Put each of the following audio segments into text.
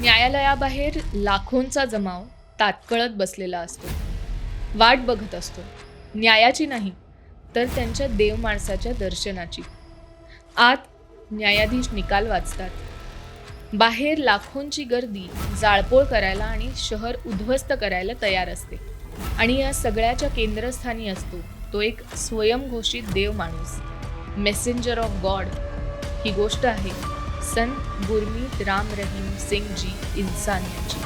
न्यायालयाबाहेर लाखोंचा जमाव तात्कळत बसलेला असतो. वाट बघत असतो. न्यायाची नाही तर त्यांच्या देव माणसाच्या दर्शनाची. आत न्यायाधीश निकाल वाचतात. बाहेर लाखोंची गर्दी जाळपोळ करायला आणि शहर उद्ध्वस्त करायला तयार असते. आणि या सगळ्याच्या केंद्रस्थानी असतो तो एक स्वयंघोषित देव माणूस. मेसेंजर ऑफ गॉड ही गोष्ट आहे. संत गुरमीत राम रहीम सिंग जी इन्सान यांची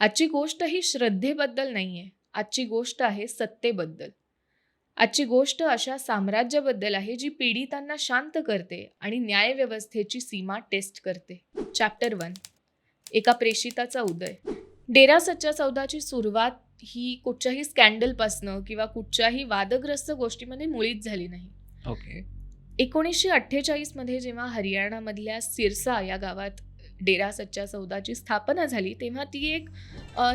आजची गोष्ट ही श्रद्धेबद्दल नाहीये आजची गोष्ट आहे सत्तेबद्दल। आजची गोष्ट अशा साम्राज्याबद्दल आहे जी पीडितांना शांत करते आणि न्यायव्यवस्थेची सीमा टेस्ट करते. चॅप्टर वन एका प्रेषिताचा उदय. डेरा सच्चा सौदाची सुरुवात ही कुठच्याही स्कॅन्डलपासनं किंवा कुठच्याही वादग्रस्त गोष्टीमध्ये मुळीच झाली नाही. ओके एकोणीसशे अठ्ठेचाळीसमध्ये जेव्हा हरियाणामधल्या सिरसा या गावात डेरा सच्चा सौदाची स्थापना झाली तेव्हा ती एक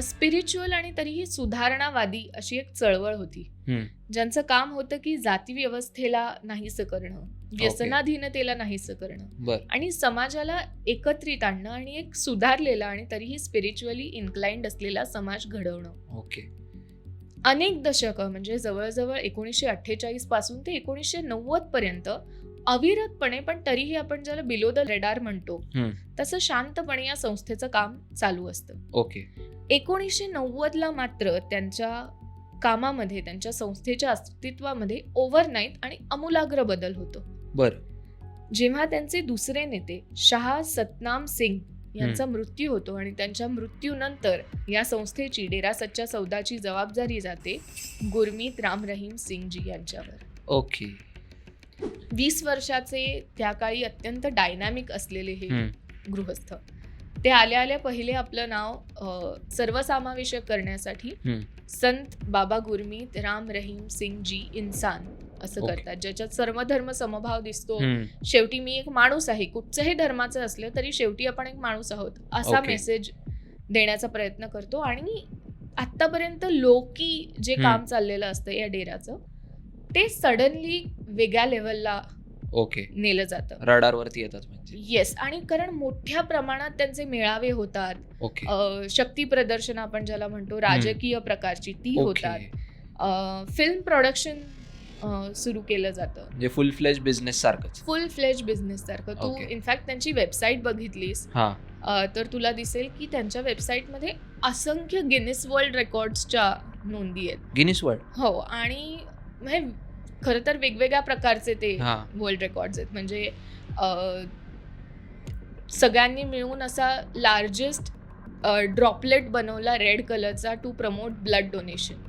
स्पिरिच्युअल आणि तरीही सुधारणावादी अशी एक चळवळ होती. ज्यांचं काम होतं की जाती व्यवस्थेला नाहीसं करणं व्यसनाधीनतेला नाहीसं करणं बर. आणि समाजाला एकत्रित आणणं आणि एक सुधारलेला आणि तरीही स्पिरिच्युअली इन्क्लाइंड असलेला समाज घडवणं. ओके. अनेक दशकं म्हणजे जवळजवळ एकोणीसशे अठ्ठेचाळीसपासून ते एकोणीसशे नव्वद पर्यंत अविरतपणे पण तरीही आपण ज्याला बिलो द रेडार म्हणतो. तसं शांतपणे या संस्थेचं काम चालू असतं. ओके. एकोणीसशे नव्वदला मात्र त्यांच्या कामामध्ये त्यांच्या संस्थेच्या अस्तित्वामध्ये ओव्हरनाईट आणि अमूलाग्र बदल होतो. बर. जेव्हा त्यांचे दुसरे नेते शहा सतनाम सिंग यांचा मृत्यू होतो आणि त्यांच्या मृत्यूनंतर या संस्थेची डेरा सच्चा सौदाची जबाबदारी जाते गुरमीत राम रहीम सिंगजी यांच्यावर. ओके. वीस वर्षाचे त्या काळी अत्यंत डायनॅमिक असलेले हे. गृहस्थ ते आल्या आल्या पहिले आपलं नाव सर्वसमावेशक करण्यासाठी. संत बाबा गुरमीत राम रहीम सिंग जी इन्सान असं. करतात ज्याच्यात सर्वधर्म समभाव दिसतो. शेवटी मी एक माणूस आहे कुठच्याही धर्माचं असलं तरी शेवटी आपण एक माणूस आहोत असा. मेसेज देण्याचा प्रयत्न करतो आणि आतापर्यंत लोकी जे. काम चाललेलं असतं या डेराचं ते सडनली वेगळ्या लेवलला ओके नेलं जातं. रडार वरती येतात म्हणजे. येस आणि कारण मोठ्या प्रमाणात त्यांचे मेळावे होतात. ओके अ, शक्ती प्रदर्शन आपण ज्याला म्हणतो राजकीय प्रकारची ती ओके होतात. फिल्म प्रोडक्शन सुरू केलं जातं. म्हणजे फुल फ्लेज बिझनेस सारखंच. फुल फ्लेज बिझनेस सारखं. तू Okay. इनफॅक्ट त्यांची वेबसाईट बघितलीस. हा. अ, तर तुला दिसेल की त्यांच्या वेबसाईटमध्ये असंख्य गिनिस वर्ल्ड रेकॉर्ड्सच्या नोंदी आहेत. गिनीस वर्ल्ड हो आणि म्हणजे खरं तर वेगवेगळ्या प्रकारचे ते वर्ल्ड रेकॉर्ड्स आहेत. म्हणजे सगळ्यांनी मिळून असा लार्जेस्ट ड्रॉपलेट बनवला रेड कलरचा टू प्रमोट ब्लड डोनेशन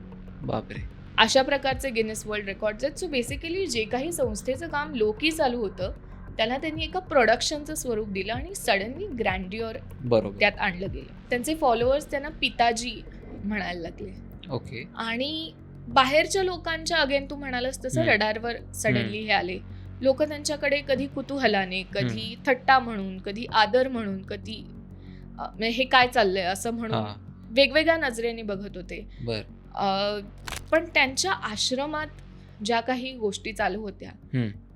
बापरे. अशा प्रकारचे गिनेस वर्ल्ड रेकॉर्ड्स आहेत. सो बेसिकली जे काही संस्थेचं काम लोकी चालू होतं त्याला त्यांनी एका प्रोडक्शनचं स्वरूप दिलं आणि सडनली ग्रँड्युअर बरोबर. त्यात आणलं गेलं. त्यांचे फॉलोअर्स त्यांना पिताजी म्हणायला लागले. ओके. आणि बाहेरच्या लोकांच्या अगेन तू म्हणालास तसं. रडारवर सडनली हे आले. लोक त्यांच्याकडे कधी कुतूहलाने कधी थट्टा म्हणून कधी आदर म्हणून कधी म्हणजे हे काय चाललंय असं म्हणून वेगवेगळ्या नजरेने बघत होते. पण त्यांच्या आश्रमात ज्या काही गोष्टी चालू होत्या.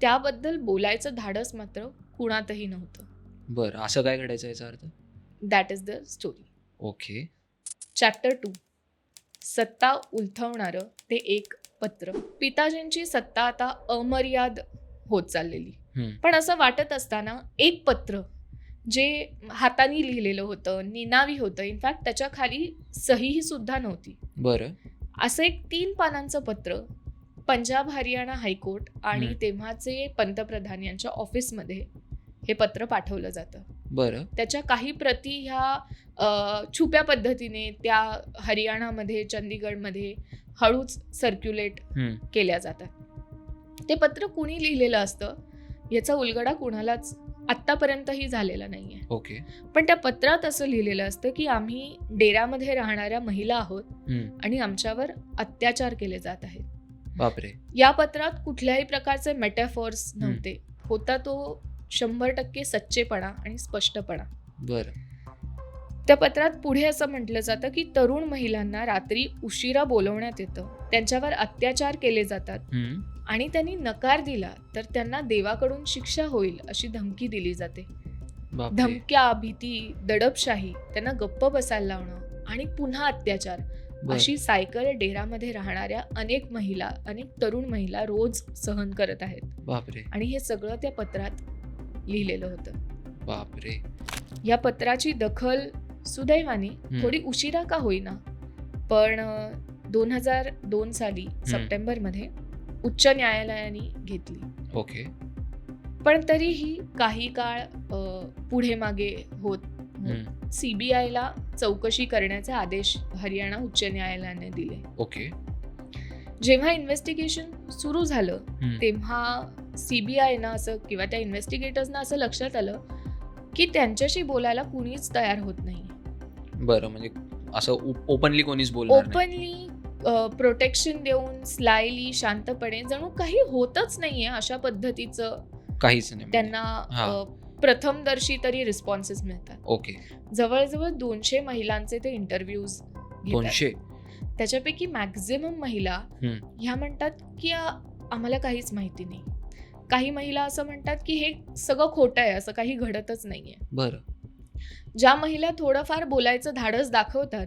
त्याबद्दल बोलायचं धाडस मात्र कुणातही नव्हतं. बर असं काय घडायचं याचा अर्थ? That is the story okay chapter two सत्ता उलथवणारं ते एक पत्र. पिताजींची सत्ता आता अमर्याद होत चाललेली. पण असं वाटत असताना एक पत्र जे हाताने लिहिलेलं होतं निनावी होतं इनफॅक्ट त्याच्याखाली सहीही सुद्धा नव्हती. बर. असं एक तीन पानांचं पत्र पंजाब हरियाणा हायकोर्ट आणि. तेव्हाचे पंतप्रधान यांच्या ऑफिसमध्ये हे पत्र पाठवलं जातं. बर. त्याच्या काही प्रती ह्या छुप्या पद्धतीने त्या हरियाणामध्ये चंदीगडमध्ये हळूच सर्क्युलेट केल्या जातात. ते पत्र कुणी लिहिलेलं असतं याचा उलगडा कुणालाच आत्तापर्यंतही झालेला नाही आहे ओके. पण त्या पत्रात असं लिहिलेलं असतं की आम्ही डेरामध्ये राहणाऱ्या महिला आहोत आणि आमच्यावर अत्याचार केले जात आहेत. बापरे. या पत्रात कुठल्याही प्रकारचे मेटाफॉर्स नव्हते. होता तो शंभर टक्के सच्चेपणा आणि स्पष्टपणा. बर. त्या पत्रात पुढे असं म्हटलं जातं की तरुण महिलांना रात्री उशिरा बोलवण्यात येतं. त्यांच्यावर अत्याचार केले जातात. आणि त्यांनी नकार दिला तर त्यांना देवाकडून शिक्षा होईल अशी धमकी दिली जाते. धमक्या भीती दडपशाही त्यांना गप्प बसायला लावणं आणि पुन्हा अत्याचार. अशी सायकल डेरामध्ये राहणाऱ्या अनेक महिला अनेक तरुण महिला रोज सहन करत आहेत. बापरे. आणि हे सगळं त्या पत्रात लिहिलेलं होतं. बापरे. या पत्राची दखल सुदैवाने थोडी उशिरा का होईना. पण दोन हजार दोन साली सप्टेंबरमध्ये उच्च न्यायालयाने घेतली. ओके. पण तरीही काही काळ पुढे मागे होत. सीबीआयला चौकशी करण्याचे आदेश हरियाणा उच्च न्यायालयाने दिले. ओके. जेव्हा इन्व्हेस्टिगेशन सुरू झालं. तेव्हा सीबीआयनं असं किंवा त्या इन्व्हेस्टिगेटर्सना असं लक्षात आलं की त्यांच्याशी बोलायला कुणीच तयार होत नाही. बरं म्हणजे असं ओपनली कोणीच नाही. ओपनली प्रोटेक्शन देऊन स्लायली शांतपणे जणू काही होतच नाहीये अशा पद्धतीचं काहीच नाही. त्यांना प्रथमदर्शी तरी रिस्पॉन्सेस मिळतात. ओके. जवळजवळ दोनशे महिलांचे ते इंटरव्ह्यूज दोनशे? त्याच्यापैकी मॅक्झिमम महिला. ह्या म्हणतात की आम्हाला काहीच माहिती नाही. काही महिला असं म्हणतात की हे सगळं खोटं आहे असं काही घडतच नाहीये. बरं. ज्या महिला थोडंफार बोलायचं धाडस दाखवतात.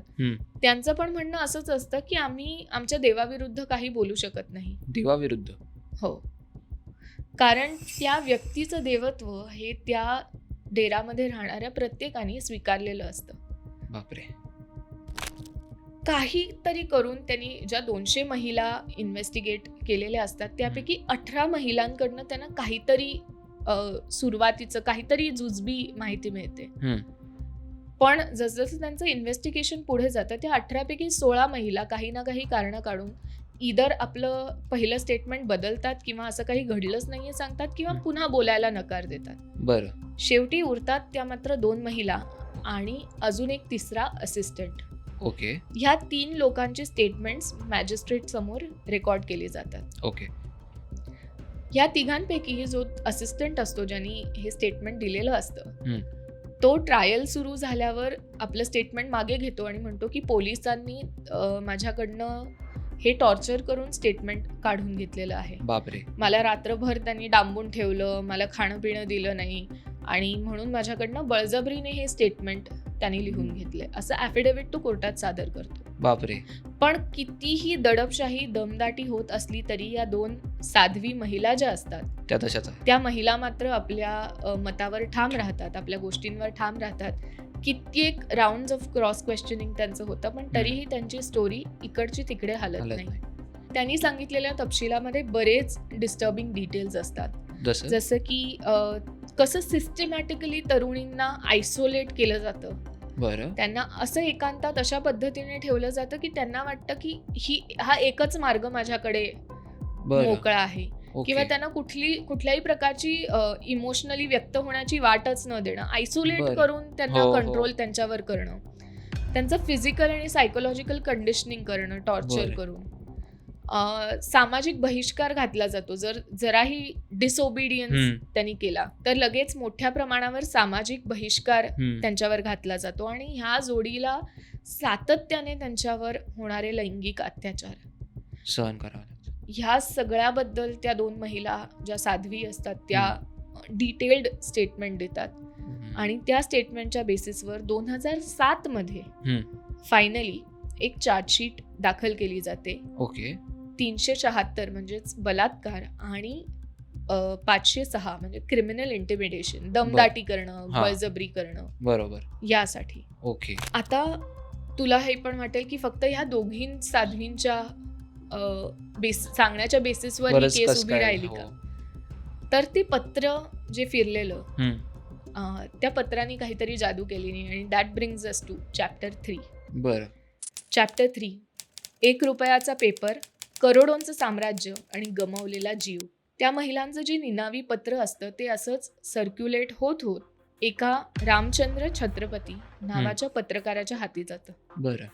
त्यांचं पण म्हणणं असंच असतं की आम्ही आमच्या देवाविरुद्ध काही बोलू शकत नाही. देवाविरुद्ध? हो. कारण त्या व्यक्तीचं देवत्व हे त्या डेरामध्ये राहणाऱ्या प्रत्येकाने स्वीकारलेलं असतं. बापरे. काहीतरी करून त्यांनी ज्या दोनशे महिला इन्व्हेस्टिगेट केलेल्या असतात त्यापैकी अठरा महिलांकडनं त्यांना काहीतरी सुरुवातीचं काहीतरी जुजबी माहिती मिळते. पण जसजसं त्यांचं इन्व्हेस्टिगेशन पुढे जातं त्या अठरापैकी सोळा महिला काही ना काही कारणं काढून इदर आपलं पहिलं स्टेटमेंट बदलतात किंवा असं काही घडलंच नाहीये सांगतात किंवा. पुन्हा बोलायला नकार देतात. बरं. शेवटी उरतात त्या मात्र दोन महिला आणि अजून एक तिसरा असिस्टंट ओके. ह्या तीन लोकांची स्टेटमेंट्स मॅजिस्ट्रेट समोर रेकॉर्ड केली जातात. ओके. या तिघांपैकी जो असिस्टंट असतो ज्यांनी हे स्टेटमेंट दिलेलं असतं. तो ट्रायल सुरू झाल्यावर आपलं स्टेटमेंट मागे घेतो आणि म्हणतो की पोलिसांनी माझ्याकडनं हे टॉर्चर करून स्टेटमेंट काढून घेतलेलं आहे. बापरे. मला रात्रभर त्यांनी डांबून ठेवलं मला खाणं पिणं दिलं नाही आणि म्हणून माझ्याकडनं बळजबरीने हे स्टेटमेंट त्यांनी लिहून घेतले असं ॲफिडेव्हिट तो कोर्टात सादर करतो. बापरे. पण कितीही दडपशाही दमदाटी होत असली तरी या दोन साध्वी महिला ज्या असतात त्या तशाच आहे त्या महिला मात्र आपल्या अ, मतावर ठाम राहतात आपल्या गोष्टींवर ठाम राहतात. कित्येक राऊंड ऑफ क्रॉस क्वेश्चनिंग त्यांचं होतं पण तरीही त्यांची स्टोरी इकडची तिकडे हलत हलत नाही. नाही. त्यांनी सांगितलेल्या तपशिलामध्ये बरेच डिस्टर्बिंग डिटेल्स असतात. जसं? जसं की अ, कसं सिस्टमॅटिकली तरुणींना आयसोलेट केलं जातं. बरं. त्यांना असं एकांतात अशा पद्धतीने ठेवलं जातं की त्यांना वाटतं की ही हा एकच मार्ग माझ्याकडे मोकळा आहे. किंवा त्यांना कुठली कुठल्याही प्रकारची इमोशनली व्यक्त होण्याची वाटच न देणं. आयसोलेट. करून त्यांना हो, हो. कंट्रोल त्यांच्यावर करणं. त्यांचं फिजिकल आणि सायकोलॉजिकल कंडिशनिंग करणं टॉर्चर. करून. सामाजिक बहिष्कार घातला जातो जर जराही डिसओबिडियन्स. त्यांनी केला तर लगेच मोठ्या प्रमाणावर सामाजिक बहिष्कार. त्यांच्यावर घातला जातो आणि ह्या जोडीला सातत्याने त्यांच्यावर होणारे लैंगिक अत्याचार सहन करावं. ह्या सगळ्याबद्दल त्या दोन महिला ज्या साध्वी असतात त्या डिटेल्ड स्टेटमेंट देतात. आणि त्या स्टेटमेंटच्या बेसिसवर दोन हजार सातमध्ये हम्म. फायनली एक चार्जशीट दाखल केली जाते ओके तीनशे शहात्तर म्हणजेच बलात्कार आणि पाचशे सहा म्हणजे क्रिमिनल इंटिमिडेशन दमदाटी करणं. बळजबरी करणं. बरोबर. यासाठी. ओके. आता तुला हे पण वाटेल की फक्त ह्या दोघी साध्वींच्या बेस सांगण्याच्या बेसिसवर ही केस उभी राहिली हो. का? तर ते पत्र जे फिरलेलं त्या पत्राने काहीतरी जादू केली नाही आणि that brings us to chapter three बरं. चॅप्टर थ्री एक रुपयाचा पेपर करोडोंचं साम्राज्य आणि गमावलेला जीव. त्या महिलांचं जे निनावी पत्र असतं ते असंच सर्क्युलेट होत होत एका रामचंद्र छत्रपती नावाच्या पत्रकाराच्या हाती जातं. बरं.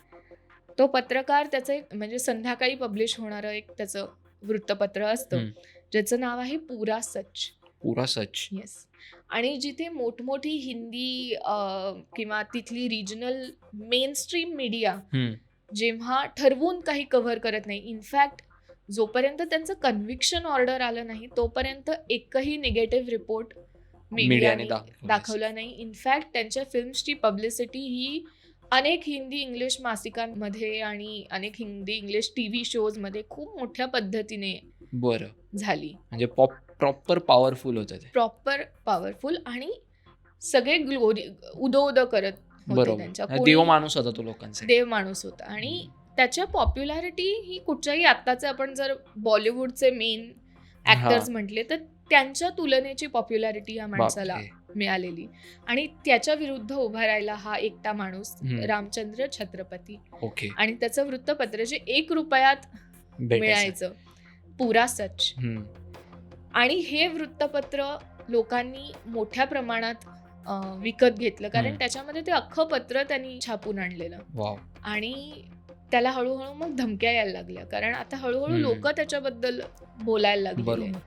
तो पत्रकार त्याचं एक म्हणजे संध्याकाळी पब्लिश होणारं एक त्याचं वृत्तपत्र असतं. ज्याचं नाव आहे पुरा सच. पुरा सच. येस आणि जिथे मोठमोठी हिंदी किंवा तिथली रिजनल मेन स्ट्रीम मीडिया. जेव्हा ठरवून काही कव्हर करत नाही. इनफॅक्ट जोपर्यंत त्यांचं कन्व्हिक्शन ऑर्डर आलं नाही तोपर्यंत एकही निगेटिव्ह रिपोर्ट मीडियाने दाखवला नाही. इनफॅक्ट त्यांच्या फिल्म्सची पब्लिसिटी ही अनेक हिंदी इंग्लिश मासिकांमध्ये आणि अनेक हिंदी इंग्लिश टी व्ही शोजमध्ये खूप मोठ्या पद्धतीने बरं. झाली. म्हणजे प्रॉपर पॉवरफुल होतं प्रॉपर पॉवरफुल आणि सगळे ग्लोरी उदो उदो करत बरोबर. कोणी- देव माणूस होता तो लोकांचा. देव माणूस होता. आणि त्याच्या पॉप्युलॅरिटी ही कुठच्याही आत्ताचे आपण जर बॉलिवूडचे मेन ऍक्टर्स म्हटले तर त्यांच्या तुलनेची पॉप्युलॅरिटी या माणसाला. मिळालेली. आणि त्याच्या विरुद्ध उभा राहिला हा एकटा माणूस. रामचंद्र छत्रपती. ओके. आणि त्याचं वृत्तपत्र जे एक रुपयात मिळायचं. पुरा सच. आणि हे वृत्तपत्र लोकांनी मोठ्या प्रमाणात विकत घेतलं. कारण हम्म. त्याच्यामध्ये ते अख्खं पत्र त्यांनी छापून आणलेलं. वाव. आणि त्याला हळूहळू मग धमक्या यायला लागल्या. कारण आता हळूहळू हम्म. लोक त्याच्याबद्दल बोलायला लागले बरोबर.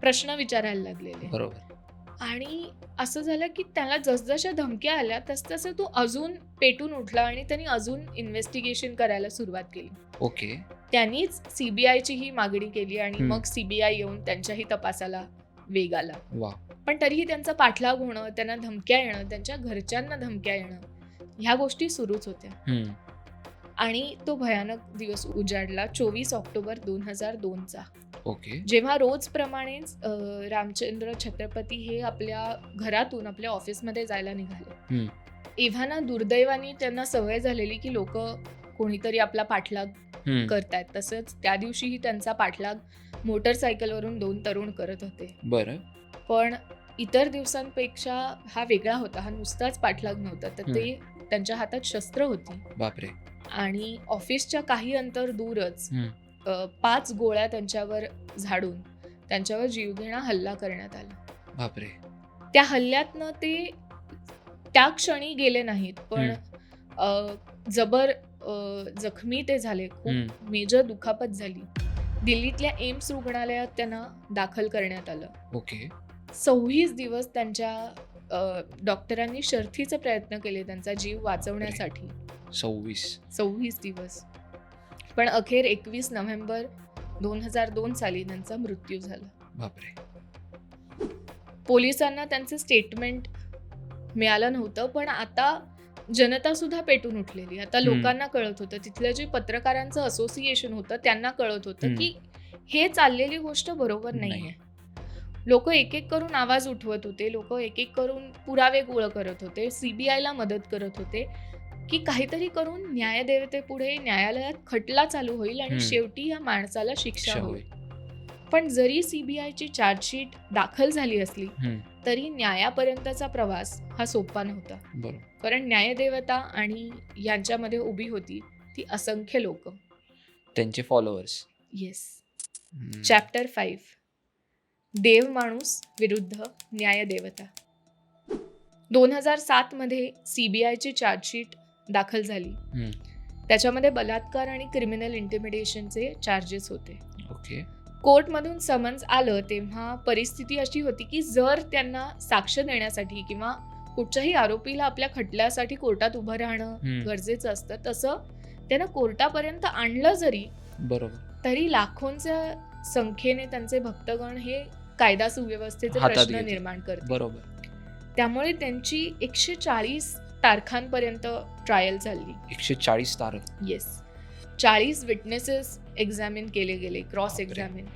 प्रश्न विचारायला लागलेले बरोबर. आणि असं झालं की त्याला जसजशा धमक्या आल्या तसतसं तो अजून पेटून उठला आणि त्यांनी अजून इन्व्हेस्टिगेशन करायला सुरुवात केली. ओके. त्यांनीच सीबीआयची ही मागणी केली आणि हम्म. मग सीबीआय येऊन त्यांच्याही तपासाला वेग आला वा पण तरीही त्यांचा पाठलाग होणं त्यांना धमक्या येणं त्यांच्या घरच्यांना धमक्या येणं ह्या गोष्टी सुरूच होत्या हम्म. आणि तो भयानक दिवस उजाडला चोवीस ऑक्टोबर दोन हजार दोनचा ओके जेव्हा रोजप्रमाणेच अं, रामचंद्र छत्रपती हे आपल्या घरातून आपल्या ऑफिसमध्ये जायला निघाले. एव्हाना दुर्दैवाने त्यांना सवय झालेली की लोक कोणीतरी आपला पाठलाग. करतायत. तसंच त्या दिवशीही त्यांचा पाठलाग मोटरसायकलवरून दोन तरुण करत होते. बरं. पण इतर दिवसांपेक्षा हा वेगळा होता. हा नुसताच पाठलाग नव्हता. तर ते त्यांच्या हातात शस्त्र होती. बापरे. आणि ऑफिसच्या काही अंतर दूरच. अ, पाच गोळ्या त्यांच्यावर झाडून त्यांच्यावर जीवघेणा हल्ला करण्यात आला. बापरे. त्या हल्ल्यातनं ते त्या क्षणी गेले नाहीत. पण अ, जबर जखमी ते झाले. खूप. मेजर दुखापत झाली. दिल्लीतल्या एम्स रुग्णालयात त्यांना दाखल करण्यात आलं. ओके. सव्वीस दिवस त्यांच्या डॉक्टरांनी शर्थीचे प्रयत्न केले त्यांचा जीव वाचवण्यासाठी. सव्वीस. सव्वीस दिवस. पण अखेर एकवीस नोव्हेंबर दोन हजार दोन साली त्यांचा मृत्यू झाला. बापरे. पोलिसांना त्यांचं स्टेटमेंट मिळालं नव्हतं पण आता जनता सुद्धा पेटून उठलेली आता. लोकांना कळत होतं तिथलं जे पत्रकारांचं असोसिएशन होतं त्यांना कळत होतं. की हे चाललेली गोष्ट बरोबर नाहीये नाहीये. लोक एक एक करून आवाज उठवत होते लोक एक एक करून पुरावे गोळ करत होते सीबीआयला मदत करत होते की काहीतरी करून न्यायदेवतेपुढे न्यायालयात खटला चालू होईल आणि. शेवटी या माणसाला शिक्षा होईल पण जरी सीबीआयची चार्जशीट दाखल झाली असली. तरी न्यायापर्यंतचा प्रवास हा सोपा नव्हता. कारण न्यायदेवता आणि यांच्यामध्ये उभी होती ती असंख्य लोक. त्यांचे फॉलोअर्स येस चॅप्टर फाईव्ह देव माणूस विरुद्ध न्यायदेवता. दोन हजार सातमध्ये सीबीआयची चार्जशीट दाखल झाली. त्याच्यामध्ये बलात्कार आणि क्रिमिनल इंटिमिडेशनचे चार्जेस होते. ओके कोर्टमधून समन्स आलं तेव्हा परिस्थिती अशी होती की जर त्यांना साक्ष देण्यासाठी किंवा कुठच्याही आरोपीला आपल्या खटल्यासाठी कोर्टात उभं राहणं. गरजेचं असतं तसं त्यांना कोर्टापर्यंत आणलं जरी बरोबर. तरी लाखोंच्या संख्येने त्यांचे भक्तगण हे कायदा सुव्यवस्थेचे प्रश्न. निर्माण करतात बरोबर. त्यामुळे त्यांची एकशे चाळीस तारखांपर्यंत ट्रायल चालली एकशे चाळीस तारख. येस चाळीस विटनेसेस एक्झामिन केले गेले क्रॉस. एक्झामिन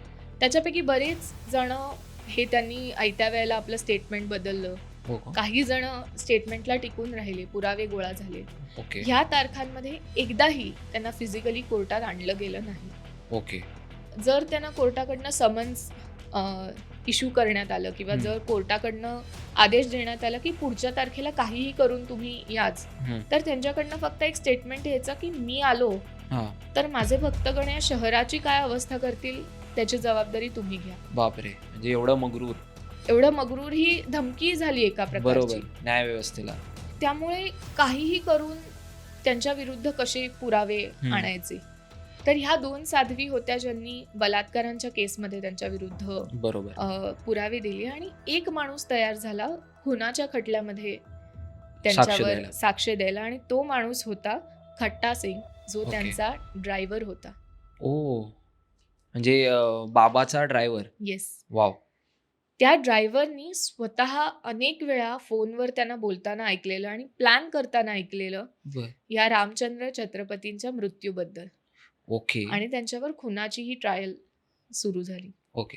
त्याच्यापैकी बरेच जण हे त्यांनी आयत्या वेळेला आपलं स्टेटमेंट बदललं. हो काही जण स्टेटमेंटला टिकून राहिले पुरावे गोळा झाले. ह्या तारखांमध्ये एकदाही त्यांना फिजिकली कोर्टात आणलं गेलं नाही. ओके. जर त्यांना कोर्टाकडनं समन्स इश्यू करण्यात आलं किंवा. जर कोर्टाकडनं आदेश देण्यात आला की पुढच्या तारखेला काहीही करून तुम्ही याच. तर त्यांच्याकडनं फक्त एक स्टेटमेंट यायचं की मी आलो तर माझे भक्तगण या शहराची काय अवस्था करतील त्याची जबाबदारी तुम्ही घ्या. बापरे म्हणजे एवढं मगरूर. एवढं मगरूर ही धमकी झाली एका प्रकारची. बरोबर न्याय व्यवस्थेला त्यामुळे काहीही करून त्यांच्या विरुद्ध कसे पुरावे. आणायचे? तर ह्या दोन साध्वी होत्या ज्यांनी बलात्कारांच्या केसमध्ये त्यांच्या विरुद्ध बरोबर. पुरावे दिले आणि एक माणूस तयार झाला खुनाच्या खटल्यामध्ये त्यांच्यावर. साक्ष द्यायला आणि तो माणूस होता खट्टा सिंग. जो ओके. त्यांचा ड्रायव्हर होता. ओ म्हणजे अं, बाबाचा ड्रायव्हर? Yes wow. त्या ड्रायव्हरनी स्वतः अनेक वेळा फोनवर त्यांना बोलताना ऐकलेलं आणि प्लॅन करताना ऐकलेलं बर. या रामचंद्र छत्रपतींच्या मृत्यूबद्दल. ओके. आणि त्यांच्यावर खुनाची ही ट्रायल सुरू झाली. ओके.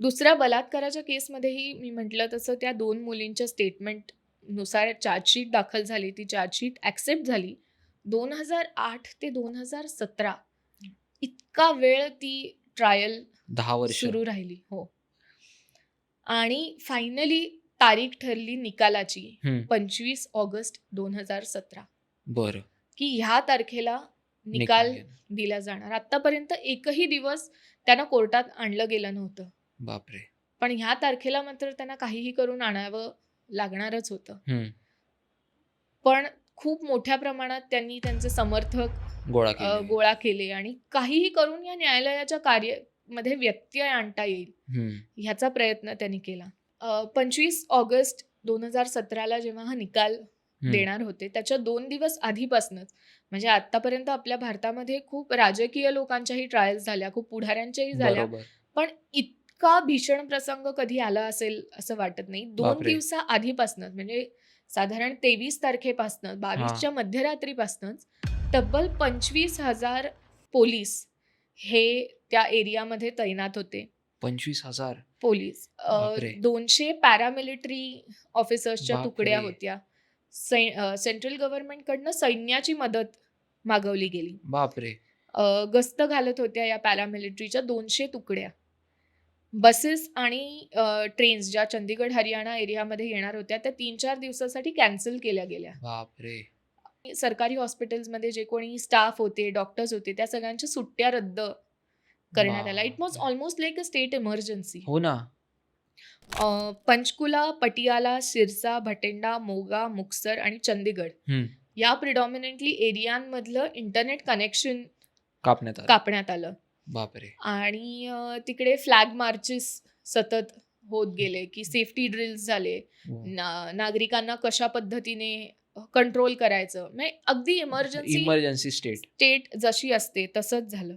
दुसऱ्या बलात्काराच्या केसमध्येही मी म्हटलं तसं त्या दोन मुलींच्या स्टेटमेंटनुसार चार्जशीट दाखल झाली ती चार्जशीट ॲक्सेप्ट झाली. दोन हजार आठ ते दोन हजार सतरा इतका वेळ ती ट्रायल दहा वर्ष. सुरू राहिली हो. आणि फायनली तारीख ठरली निकालाची पंचवीस ऑगस्ट दोन हजार सतरा. बरं. की ह्या तारखेला निकाल निकाल. दिला जाणार. आतापर्यंत एकही दिवस त्यांना कोर्टात आणलं गेलं नव्हतं. बापरे. पण ह्या तारखेला मात्र त्यांना काहीही करून आणावं लागणारच होतं. पण खूप मोठ्या प्रमाणात त्यांनी त्यांचे समर्थक गोळा केले. गोळा केले आणि काहीही करून या न्यायालयाच्या कार्यामध्ये व्यत्यय आणता येईल ह्याचा प्रयत्न त्यांनी केला. पंचवीस ऑगस्ट दोन हजार सतराला जेव्हा हा निकाल देणार होते त्याच्या दोन दिवस आधीपासूनच म्हणजे आतापर्यंत आपल्या भारतामध्ये खूप राजकीय लोकांच्याही ट्रायल्स झाल्या खूप पुढाऱ्यांच्याही झाल्या पण इतका भीषण प्रसंग कधी आला असेल असं वाटत नाही. दोन. दिवसा आधीपासूनच म्हणजे साधारण तेवीस तारखेपासून बावीसच्या मध्यरात्रीपासूनच तब्बल पंचवीस हजार पोलीस हे त्या एरियामध्ये तैनात होते. पंचवीस हजार? पोलीस. दोनशे पॅरामिलिटरी ऑफिसर्सच्या. तुकड्या होत्या. सेंट्रल गव्हर्नमेंटकडनं सैन्याची मदत मागवली गेली. बापरे. गस्त घालत होत्या या पॅरामिलिटरीच्या दोनशे तुकड्या. बसेस आणि ट्रेन्स ज्या चंदीगड हरियाणा एरियामध्ये येणार होत्या त्या तीन चार दिवसासाठी कॅन्सल केल्या गेल्या. बापरे! सरकारी हॉस्पिटल्समध्ये जे कोणी स्टाफ होते डॉक्टर्स होते त्या सगळ्यांच्या सुट्ट्या रद्द करण्यात आल्या. It was. Almost like a state emergency हो ना. पंचकुला पटियाला सिरसा भटिंडा मोगा मुक्सर आणि चंदीगड या प्रिडॉमिनंटली एरियांमधलं इंटरनेट कनेक्शन कापण्यात कापण्यात आलं. बापरे. आणि तिकडे फ्लॅग मार्चेस सतत होत गेले की सेफ्टी ड्रिल्स झाले. वा. ना नागरिकांना कशा पद्धतीने कंट्रोल करायचं? म्हणजे अगदी इमर्जन्सी इमर्जन्सी स्टेट स्टेट जशी असते तसंच झालं.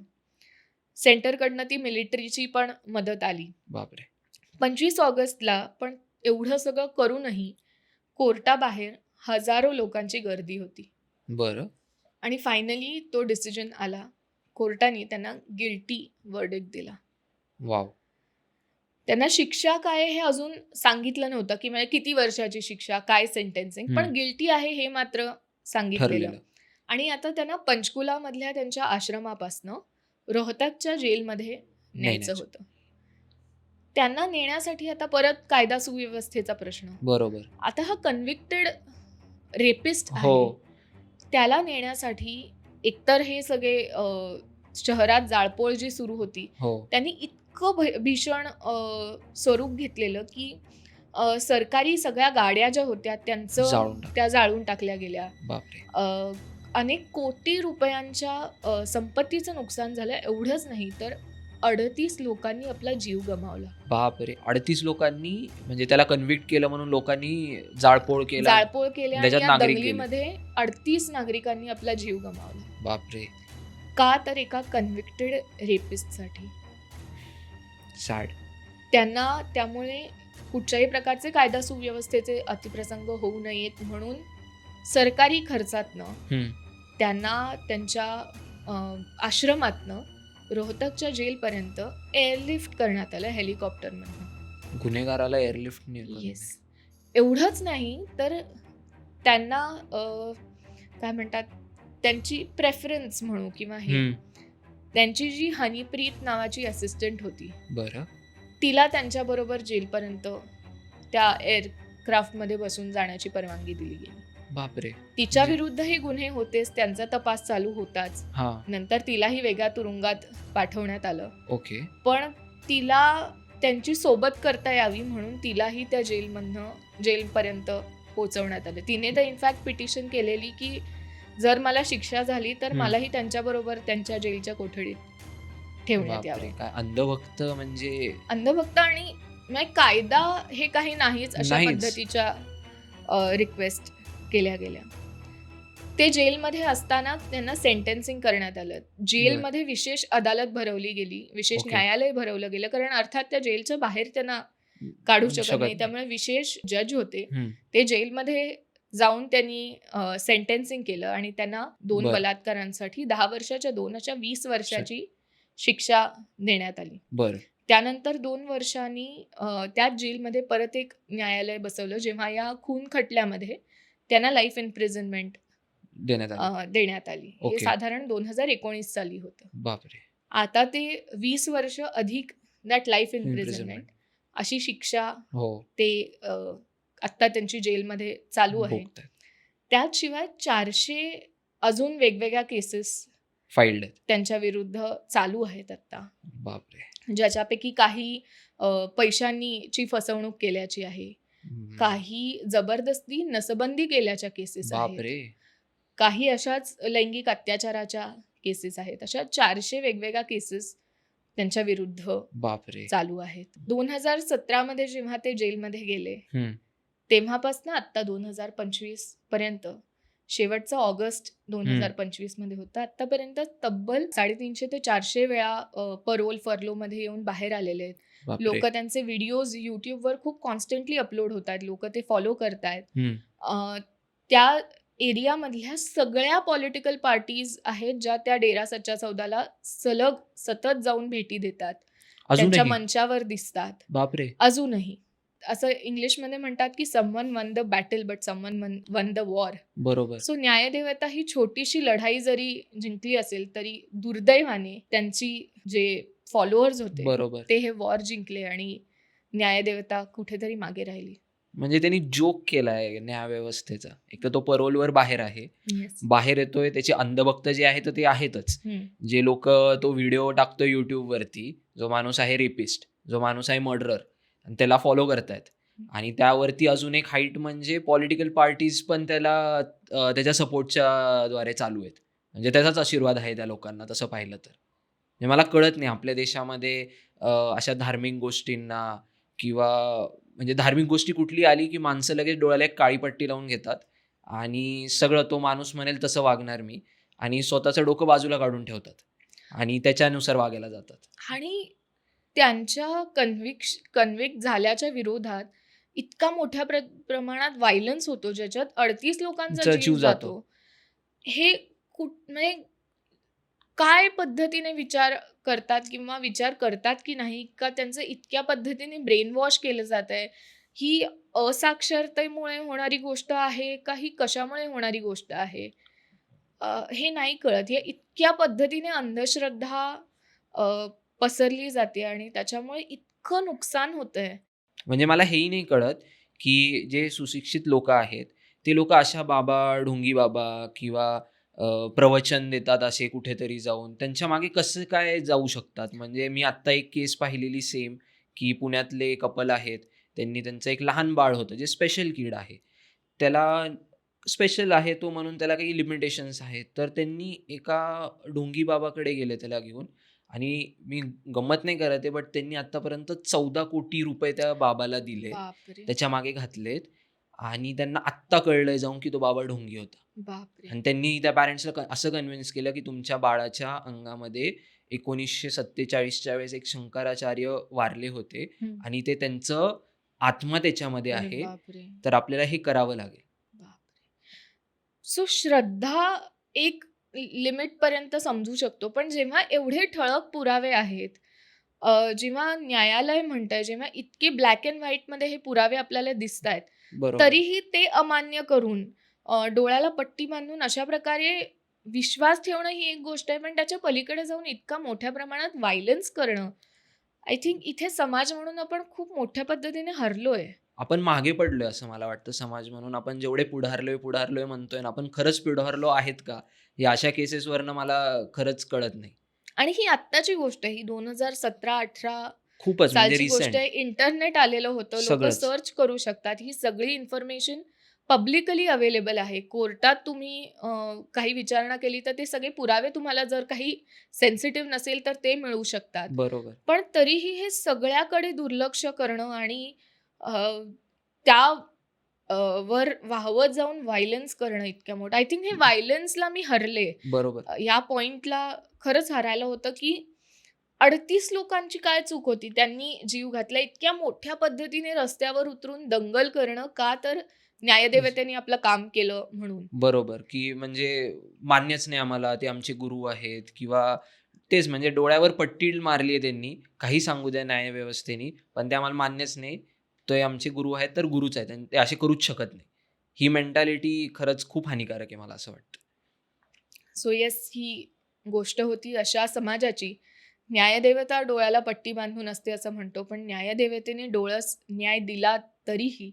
सेंटरकडनं ती मिलिटरीची पण मदत आली. बापरे. पंचवीस ऑगस्टला पण एवढं सगळं करूनही कोर्टाबाहेर हजारो लोकांची गर्दी होती. बरं. आणि फायनली तो डिसिजन आला. कोर्टाने त्यांना गिल्टी वर्डिक दिला. वाव. त्यांना शिक्षा काय आहे हे अजून सांगितलं नव्हतं की म्हणजे किती वर्षाची शिक्षा काय सेंटेन्सिंग पण. गिल्टी आहे हे मात्र सांगितलेलं. आणि आता त्यांना पंचकुला मधल्या त्यांच्या आश्रमापासनं रोहतकच्या जेलमध्ये न्यायचं. होतं. त्यांना नेण्यासाठी आता परत कायदा सुव्यवस्थेचा प्रश्न. बरोबर. आता हा कन्व्हिक्टेड रेपिस्ट हो. आहे. त्याला नेण्यासाठी एकतर हे सगळे शहरात जाळपोळ जी सुरू होती हो. त्यांनी इतकं भीषण स्वरूप घेतलेलं की सरकारी सगळ्या गाड्या ज्या होत्या त्यांचं त्या जाळून टाकल्या गेल्या. अनेक कोटी रुपयांच्या संपत्तीचं नुकसान झालं एवढंच नाही तर अडतीस लोकांनी आपला जीव गमावला. बापरे. अडतीस लोकांनी म्हणजे त्याला कन्व्हिक्ट केलं म्हणून लोकांनी जाळपोळ केला जाळपोळ केल्या अडतीस नागरिकांनी आपला जीव गमावला. बापरे. का तर एका कन्व्हिक्टेड रेपिस्टसाठी सॅड त्यांना त्यामुळे कुठच्याही प्रकारचे कायदा सुव्यवस्थेचे अतिप्रसंग होऊ नयेत म्हणून सरकारी खर्चातनं त्यांना त्यांच्या आश्रमातनं रोहतकच्या जेलपर्यंत एअरलिफ्ट करण्यात आलं हेलिकॉप्टरमधनं गुन्हेगाराला एअरलिफ्ट येस एवढंच नाही तर त्यांना काय म्हणतात त्यांची प्रेफरन्स म्हणू किंवा हे. त्यांची जी हनीप्रीत नावाची असिस्टंट होती बरं. तिला त्यांच्याबरोबर जेलपर्यंत त्या एअरक्राफ्टमध्ये बसून जाण्याची परवानगी दिली गेली. बापरे. तिच्या म्हणजे- विरुद्धही गुन्हे होतेच त्यांचा तपास चालू होताच. हा. नंतर तिलाही वेगळ्या तुरुंगात पाठवण्यात आलं. ओके. पण तिला त्यांची सोबत करता यावी म्हणून तिलाही त्या जेलमधनं जेलपर्यंत पोहोचवण्यात आलं. तिने तर इनफॅक्ट पिटिशन केलेली की जर मला शिक्षा झाली तर हम्म. मलाही त्यांच्याबरोबर त्यांच्या जेलच्या कोठडीत ठेवण्यात बापरे, यावे काय अंधभक्त म्हणजे अंधभक्त आणि म्हणजे कायदा हे काही नाहीच अशा नाहीच. पद्धतीच्या रिक्वेस्ट केल्या गेल्या ते जेलमध्ये असताना त्यांना सेंटेन्सिंग करण्यात आलं जेलमध्ये विशेष अदालत भरवली गेली विशेष Okay. न्यायालय भरवलं गेलं कारण अर्थात त्या जेलच्या बाहेर त्यांना काढू शकत शकत नाही नाही. त्यामुळे विशेष जज होते हम्म. ते जेलमध्ये जाऊन त्यांनी सेंटेन्सिंग केलं आणि त्यांना दोन. बलात्कारांसाठी दहा वर्षाच्या दोनच्या वीस वर्षाची शिक्षा देण्यात आली. बरं. त्यानंतर दोन वर्षांनी त्याच जेलमध्ये परत एक न्यायालय बसवलं जेव्हा या खून खटल्यामध्ये त्यांना लाईफ इम्प्रिझनमेंट देण्यात आलं. हे. साधारण दोन हजार एकोणीस साली होतं. आता ते वीस वर्ष अधिक दॅट लाईफ इम्प्रिझनमेंट. अशी शिक्षा हो. ते आत्ता त्यांची जेलमध्ये चालू आहे. त्याशिवाय चारशे अजून वेगवेगळ्या केसेस फाईल्ड त्यांच्या विरुद्ध चालू आहेत आता बापरे. ज्याच्यापैकी काही पैशांनीची फसवणूक केल्याची आहे. काही जबरदस्ती नसबंदी केल्याच्या केसेस आहेत. बापरे. काही अशाच लैंगिक अत्याचाराच्या केसेस आहेत. अशा चारशे वेगवेगळ्या केसेस त्यांच्या विरुद्ध बापरे. चालू आहेत. दोन हजार सतरामध्ये जेव्हा ते जेलमध्ये गेले. तेव्हापासून आत्ता दोन हजार पंचवीसपर्यंत. शेवटचा ऑगस्ट दोन हजार पंचवीसमध्ये होता. आतापर्यंत तब्बल साडेतीनशे ते चारशे वेळा परोल फर्लो मध्ये येऊन बाहेर आलेले आहेत. लोक त्यांचे व्हिडिओज युट्यूबवर खूप कॉन्स्टंटली अपलोड होत आहेत लोक ते फॉलो करतायत. त्या एरियामधल्या सगळ्या पॉलिटिकल पार्टीज आहेत ज्या त्या डेरा सच्चा चौदाला सलग सतत जाऊन भेटी देतात. त्यांच्या मंचावर दिसतात. बापरे. अजूनही. असं इंग्लिशमध्ये म्हणतात की someone won the battle but someone won the war बरोबर. सो न्यायदेवता ही छोटीशी लढाई जरी जिंकली असेल तरी दुर्दैवाने त्यांची जे फॉलोअर्स होते बरोबर. ते हे वॉर जिंकले आणि न्यायदेवता कुठेतरी मागे राहिली. म्हणजे त्यांनी जोक केलाय न्यायव्यवस्थेचा. एक तर तो परोलवर बाहेर आहे. बाहेर येतोय त्याचे अंधभक्त जे आहे तर ते आहेतच. जे लोक तो व्हिडिओ टाकतो युट्यूबवरती जो माणूस आहे रेपिस्ट जो माणूस आहे मर्डरर आणि त्याला फॉलो करतायत. आणि त्यावरती अजून एक हाईट म्हणजे पॉलिटिकल पार्टीज पण त्याला त्याच्या सपोर्टच्या द्वारे चालू आहेत. म्हणजे त्याचाच आशीर्वाद आहे त्या लोकांना तसं पाहिलं तर. म्हणजे मला कळत नाही आपल्या देशामध्ये अशा धार्मिक गोष्टींना किंवा म्हणजे धार्मिक गोष्टी कुठली आली की माणसं लगेच डोळ्याला एक काळी पट्टी लावून घेतात. आणि सगळं तो माणूस म्हणेल तसं वागणार मी. आणि स्वतःचं डोकं बाजूला काढून ठेवतात. आणि त्याच्यानुसार वागायला जातात. आणि त्यांच्या कन्व्हिक्श कन्व्हिक्ट झाल्याच्या विरोधात इतका मोठ्या प्र प्रमाणात व्हायलन्स होतो ज्याच्यात अडतीस लोकांचा जीव जातो. हे कुठ म्हणजे काय पद्धतीने विचार करतात किंवा विचार करतात की नाही का त्यांचं इतक्या पद्धतीने ब्रेन वॉश केलं जात आहे? ही असाक्षरतेमुळे होणारी गोष्ट आहे का ही कशामुळे होणारी गोष्ट आहे? हे नाही कळत. हे इतक्या पद्धतीने अंधश्रद्धा पसरली जाते आणि त्याच्यामुळे इतकं नुकसान होतंय. म्हणजे मला हेही नाही कळत की जे सुशिक्षित लोक आहेत ते लोक अशा बाबा ढोंगी बाबा किंवा प्रवचन देतात असे कुठेतरी जाऊन. त्यांच्या मागे कसं काय जाऊ शकतात? म्हणजे मी आत्ता एक केस पाहिलेली सेम की पुण्यातले कपल आहेत त्यांनी त्यांचं एक लहान बाळ होतं जे स्पेशल किड आहे. त्याला स्पेशल आहे तो म्हणून त्याला काही लिमिटेशन्स आहेत. तर त्यांनी एका ढोंगी बाबाकडे गेले त्याला घेऊन. आणि मी गंमत नाही करत आहे बट त्यांनी आतापर्यंत चौदा कोटी रुपये त्या बाबाला दिले त्याच्यामागे घातलेत. आणि त्यांना आत्ता कळलंय जाऊन की तो बाबा ढोंगी होता. आणि त्यांनी त्या पॅरेंट्सला असं कन्व्हिन्स केलं की तुमच्या बाळाच्या अंगामध्ये एकोणीसशे सत्तेचाळीसच्या वेळेस एक शंकराचार्य वारले होते. आणि ते त्यांचं आत्मा त्याच्यामध्ये आहे. तर आपल्याला हे करावं लागेल. सो श्रद्धा एक लिमिट पर्यंत समजू शकतो. पण जेव्हा एवढे ठळक पुरावे आहेत जेव्हा न्यायालय म्हणतंय जेव्हा इतके ब्लॅक अँड व्हाईटमध्ये हे पुरावे आपल्याला दिसत आहेत तरीही ते अमान्य करून डोळ्याला पट्टी बांधून अशा प्रकारे विश्वास ठेवणं ही एक गोष्ट आहे. पण त्याच्या पलीकडे जाऊन इतका मोठ्या प्रमाणात व्हायलन्स करणं आय थिंक इथे समाज म्हणून आपण खूप मोठ्या पद्धतीने हरलोय. आपण मागे पडलोय असं मला वाटतं समाज म्हणून. आपण जेवढे पुढारलोय पुढारलोय म्हणतोय ना आपण खरंच पुढारलो आहेत का? या अशा केसेसवरनं मला खरंच कळत नाही. आणि ही आत्ताची गोष्ट ही दोन हजार सतरा अठरा खूपच म्हणजे गोष्ट इंटरनेट आलेलं होतं लोक. सर्च करू शकतात ही सगळी इन्फॉर्मेशन पब्लिकली अवेलेबल आहे. कोर्टात तुम्ही काही विचारणा केली तर ते सगळे पुरावे तुम्हाला जर काही सेन्सिटिव्ह नसेल तर ते मिळू शकतात. बरोबर. पण तरीही हे सगळ्याकडे दुर्लक्ष करणं आणि त्या अ, वर वाहवत जाऊन व्हायलन्स करणं इतक्या मोठं. आय थिंक हे व्हायलन्सला मी हरले. बरोबर. अ, या पॉइंटला खरंच हरायला होतं की अडतीस लोकांची काय चूक होती? त्यांनी जीव घातला. इतक्या मोठ्या पद्धतीने रस्त्यावर उतरून दंगल करणं का तर न्यायदेवतेने आपलं काम केलं म्हणून. बरोबर. की म्हणजे मान्यच नाही आम्हाला. ते आमचे गुरु आहेत किंवा तेच म्हणजे डोळ्यावर पट्टी मारली आहे त्यांनी. काही सांगू द्या न्यायव्यवस्थेनी पण ते आम्हाला मान्यच नाही. ते आमचे गुरु आहेत तर गुरुच आहेत. आणि ते असे करूच शकत नाही. ही मेंटॅलिटी खरंच खूप हानिकारक आहे मला असं वाटतं. सो येस ही गोष्ट होती अशा समाजाची. न्यायदेवता डोळ्याला पट्टी बांधून असते असं म्हणतो पण न्यायदेवतेने डोळस न्याय दिला तरीही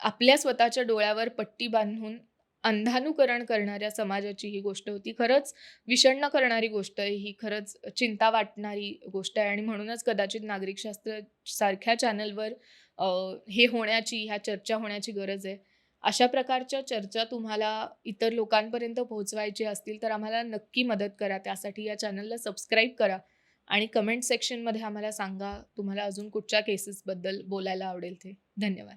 आपल्या स्वतःच्या डोळ्यावर पट्टी बांधून अंधानुकरण करणाऱ्या समाजाची ही गोष्ट होती. खरंच विषण्ण करणारी गोष्ट आहे ही. खरंच चिंता वाटणारी गोष्ट आहे. आणि म्हणूनच कदाचित नागरिकशास्त्र सारख्या चॅनलवर हे होण्याची ह्या चर्चा होण्याची गरज आहे. अशा प्रकारच्या चर्चा तुम्हाला इतर लोकांपर्यंत पोहोचवायची असतील तर आम्हाला नक्की मदत करा. त्यासाठी या चॅनलला सबस्क्राईब करा आणि कमेंट सेक्शनमध्ये आम्हाला सांगा तुम्हाला अजून कुठच्या केसेसबद्दल बोलायला आवडेल ते. धन्यवाद.